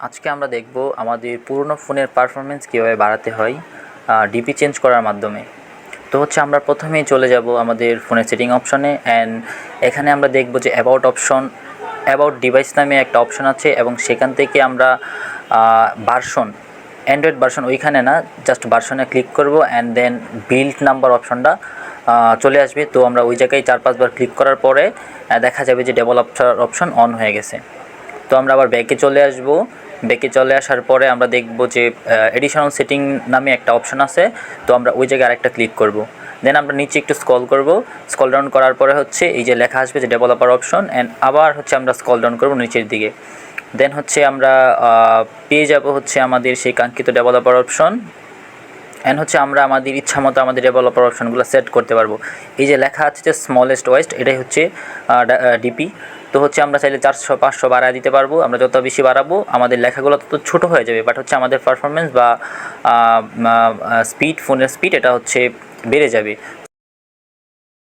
আজকে আমরা দেখব আমাদের পুরনো ফোনের পারফরমেন্স কীভাবে বাড়াতে হয় ডিপি চেঞ্জ করার মাধ্যমে। তো হচ্ছে আমরা প্রথমেই চলে যাব আমাদের ফোনের সেটিং অপশনে অ্যান্ড এখানে আমরা দেখব যে অ্যাবাউট অপশন অ্যাবাউট ডিভাইস নামে একটা অপশন আছে এবং সেখান থেকে আমরা ভার্সন অ্যান্ড্রয়েড ভার্সন ওইখানে না জাস্ট ভার্সনে ক্লিক করব অ্যান্ড দেন বিল্ড নাম্বার অপশনটা চলে আসবে। তো আমরা ওই জায়গায় চার পাঁচবার ক্লিক করার পরে দেখা যাবে যে ডেভেলপার অপশন অন হয়ে গেছে। তো আমরা আবার ব্যাকে চলে আসব। ব্যাকে চলে আসার পরে আমরা দেখব যে এডিশনাল সেটিং নামে একটা অপশন আছে। তো আমরা ওই জায়গায় আরেকটা ক্লিক করব। দেন আমরা নিচে একটু স্কল করব। স্কল ডাউন করার পরে হচ্ছে এই যে লেখা আসবে যে ডেভেলপার অপশন অ্যান্ড আবার হচ্ছে আমরা স্কল ডাউন করব নিচের দিকে। দেন হচ্ছে আমরা পেয়ে যাব হচ্ছে আমাদের সেই কাঙ্ক্ষিত ডেভেলপার অপশন অ্যান্ড হচ্ছে আমরা আমাদের ইচ্ছা মতো আমাদের ডেভেলপার অপশনগুলো সেট করতে পারব। এই যে লেখা আছে যে স্মলেস্ট ওয়েস্ট এটাই হচ্ছে ডিপি তো হচ্ছে আমরা চাইলে চারশো, পাঁচশো বাড়ায় দিতে পারব। আমরা যত বেশি বাড়াবো, আমাদের লেখাগুলো তত ছোটো হয়ে যাবে। বাট হচ্ছে আমাদের পারফরমেন্স বা স্পিড ফোনের স্পিড এটা হচ্ছে বেড়ে যাবে।